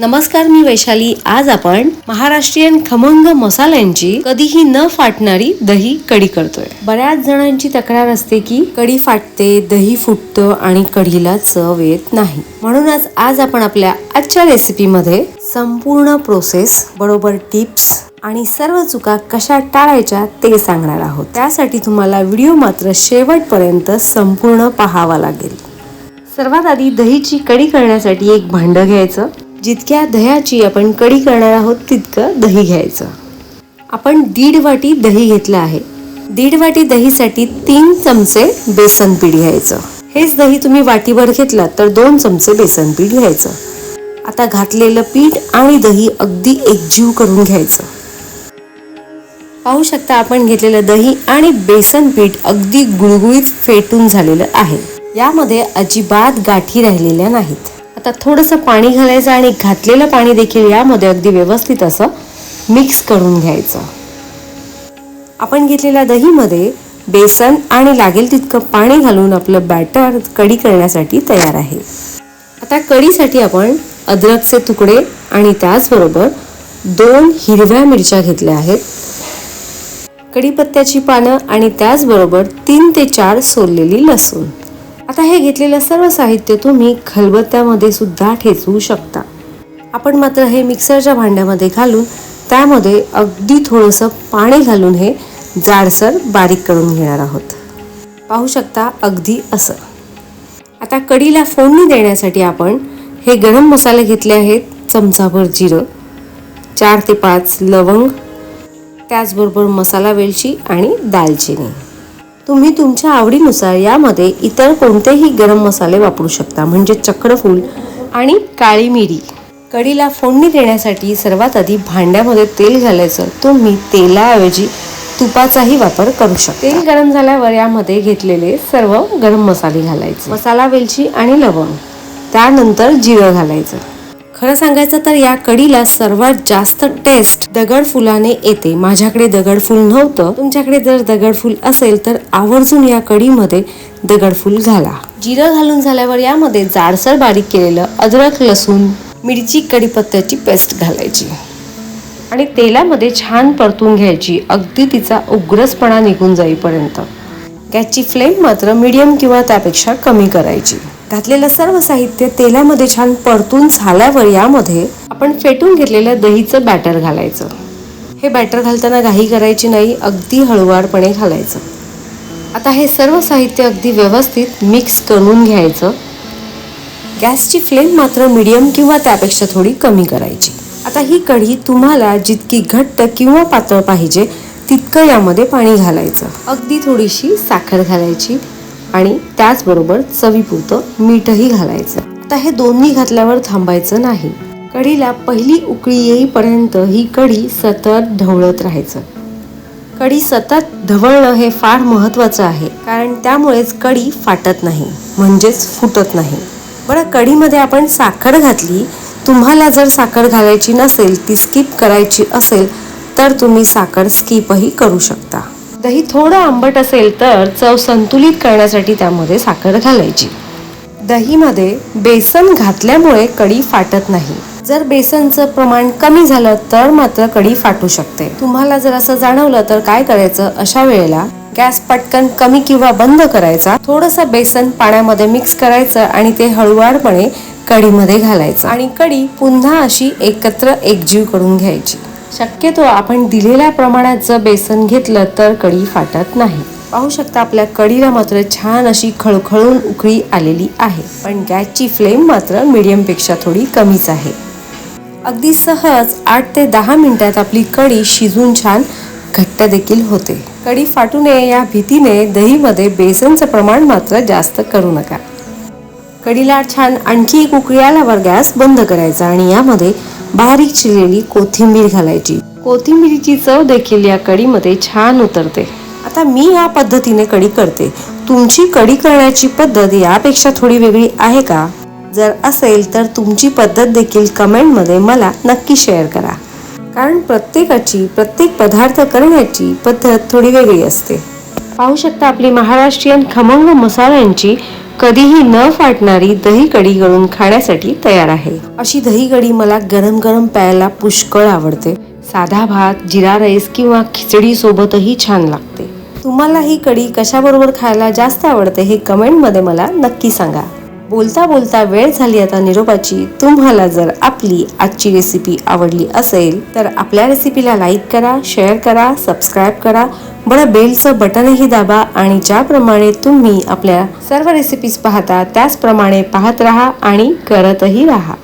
नमस्कार मी वैशाली. आज आपण महाराष्ट्रीयन खमंग मसाल्यांची कधीही न फाटणारी दही कढी करतोय. बऱ्याच जणांची तक्रार असते की कढी फाटते दही फुटतं आणि कढीला चव येत नाही. म्हणूनच आज आपण आपल्या आजच्या रेसिपीमध्ये संपूर्ण प्रोसेस बरोबर टिप्स आणि सर्व चुका कशा टाळायच्या ते सांगणार आहोत. त्यासाठी तुम्हाला व्हिडिओ मात्र शेवटपर्यंत संपूर्ण पाहावा लागेल. सर्वात आधी दहीची कढी करण्यासाठी एक भांडं घ्यायचं. जितक्या दह्याची आपण कढी करणार आहोत तितकं दही घ्यायचं. आपण दीड वाटी दही घेतलं आहे. दीड वाटी दहीसाठी तीन चमचे बेसन पीठ घ्यायचं. हेच दही तुम्ही वाटीवर घेतलात तर दोन चमचे बेसन पीठ घ्यायचं. आता घातलेलं पीठ आणि दही अगदी एकजीव करून घ्यायचं. पाहू शकता आपण घेतलेलं दही आणि बेसन पीठ अगदी गुळगुळीत फेटून झालेलं आहे. यामध्ये अजिबात गाठी राहिलेल्या नाहीत. आता थोडंसं पाणी घालायचं आणि घातलेलं पाणी देखील यामध्ये अगदी व्यवस्थित असं मिक्स करून घ्यायचं. आपण घेतलेल्या दहीमध्ये बेसन आणि लागेल तितकं पाणी घालून आपलं बॅटर कढी करण्यासाठी तयार आहे. आता कढीसाठी आपण अद्रकचे तुकडे आणि त्याचबरोबर दोन हिरव्या मिरच्या घेतल्या आहेत. कढीपत्त्याची पानं आणि त्याचबरोबर तीन ते चार सोललेली लसूण. आता हे घेतलेलं सर्व साहित्य तुम्ही खलबत्त्यामध्ये सुद्धा ठेचवू शकता. आपण मात्र हे मिक्सरच्या भांड्यामध्ये घालून त्यामध्ये अगदी थोडंसं पाणी घालून हे जाडसर बारीक करून घेणार आहोत. पाहू शकता अगदी असं. आता कढीला फोडणी देण्यासाठी आपण हे गरम मसाले घेतले आहेत चमचाभर जिरं चार ते पाच लवंग त्याचबरोबर मसाला वेलची आणि दालचिनी. तुम्ही तुमच्या आवडीनुसार यामध्ये इतर कोणतेही गरम मसाले वापरू शकता म्हणजे चक्रफूल आणि काळी मिरी. कढीला फोडणी देण्यासाठी सर्वात आधी भांड्यामध्ये तेल घालायचं. तुम्ही तेलाऐवजी तुपाचाही वापर करू शकता. तेल गरम झाल्यावर यामध्ये घेतलेले सर्व गरम मसाले घालायचे. मसाला वेलची आणि लवंग. त्यानंतर जिरं घालायचं. खरं सांगायचं तर या कडीला सर्वात जास्त टेस्ट दगड फुलाने येते. माझ्याकडे दगडफूल नव्हतं. तुमच्याकडे जर दगडफूल असेल तर आवर्जून या कढीमध्ये दगडफूल घाला. जिरं घालून झाल्यावर यामध्ये जाडसर बारीक केलेलं अद्रक लसूण मिरची कढीपत्त्याची पेस्ट घालायची. आणि तेलामध्ये छान परतून घ्यायची. अगदी तिचा उग्रसपणा निघून जाईपर्यंत. गॅसची फ्लेम मात्र मीडियम किंवा त्यापेक्षा कमी करायची. घातलेलं सर्व साहित्य तेलामध्ये छान परतून झाल्यावर यामध्ये आपण फेटून घेतलेलं दहीचं बॅटर घालायचं. हे बॅटर घालताना घाई करायची नाही अगदी हळुवारपणे घालायचं. आता हे सर्व साहित्य अगदी व्यवस्थित मिक्स करून घ्यायचं. गॅसची फ्लेम मात्र मीडियम किंवा त्यापेक्षा थोडी कमी करायची. आता ही कढी तुम्हाला जितकी घट्ट किंवा पातळ पाहिजे तितकं यामध्ये पाणी घालायचं. अगदी थोडीशी साखर घालायची. आणि त्याचबरोबर चवीपुरतं मीठही घालायचं. आता हे दोन्ही घातल्यावर थांबायचं नाही. कढीला पहिली उकळी येईपर्यंत ही कढी सतत ढवळत राहायचं. कढी सतत ढवळणं हे फार महत्त्वाचं आहे कारण त्यामुळेच कढी फाटत नाही म्हणजेच फुटत नाही. बरं कढीमध्ये आपण साखर घातली तुम्हाला जर साखर घालायची नसेल ती स्किप करायची असेल तर तुम्ही साखर स्किपही करू शकता. दही थोडं आंबट असेल तर चव संतुलित करण्यासाठी त्यामध्ये साखर घालायची. दहीमध्ये बेसन घातल्यामुळे कढी फाटत नाही. जर बेसनचं प्रमाण कमी झालं तर मात्र कढी फाटू शकते. तुम्हाला जर असं जाणवलं तर काय करायचं? अशा वेळेला गॅस पटकन कमी किंवा बंद करायचा. थोडंसं बेसन पाण्यामध्ये मिक्स करायचं आणि ते हळुवारपणे कढीमध्ये घालायचं. आणि कढी पुन्हा अशी एकत्र एकजीव करून घ्यायची. शक्यतो आपण दिलेल्या प्रमाणात जर बेसन घेतलं तर कढी फाटत नाही. पाहू शकता आपल्या कढीला मात्र छान अशी खळखळून उकळी आलेली आहे. पण गॅसची फ्लेम मात्र मिडियमपेक्षा थोडी कमीच आहे. अगदी सहज आठ ते दहा मिनिटात आपली कढी शिजून छान घट्ट देखील होते. कढी फाटू नये या भीतीने दहीमध्ये बेसनचं प्रमाण मात्र जास्त करू नका. कढीला छान आणखी एक उकळी आल्यावर गॅस बंद करायचा आणि यामध्ये बारीक चिरलेली कोथिंबीर घालायची. कोथिंबीरीची चव देखील या कढीमध्ये छान उतरते. आता मी या पद्धतीने कढी करते. तुमची कढी करण्याची पद्धत यापेक्षा थोडी वेगळी आहे का? जर असेल तर तुमची पद्धत देखील कमेंटमध्ये मला नक्की शेअर करा. कारण प्रत्येकाची प्रत्येक पदार्थ करण्याची पद्धत थोडी वेगळी असते. पाहू शकता आपली महाराष्ट्रीयन खमंग मसाल्यांची कधीही न फाटणारी दही कढी करून खाण्यासाठी तयार आहे. अशी दही कढी मला गरम गरम प्यायला पुष्कळ आवडते. साधा भात जिरा राईस किंवा खिचडी सोबतही छान लागते. तुम्हाला ही कढी कशाबरोबर खायला जास्त आवडते हे कमेंटमध्ये मला नक्की सांगा. बोलता बोलता वेळ झाली आता निरोपाची. तुम्हाला जर आपली आजची रेसिपी आवडली असेल तर आपल्या रेसिपीला लाईक करा शेअर करा सबस्क्राईब करा बरं बेलचं बटनही दाबा आणि ज्याप्रमाणे तुम्ही आपल्या सर्व रेसिपीज पाहता त्याचप्रमाणे पाहत राहा आणि करतही राहा.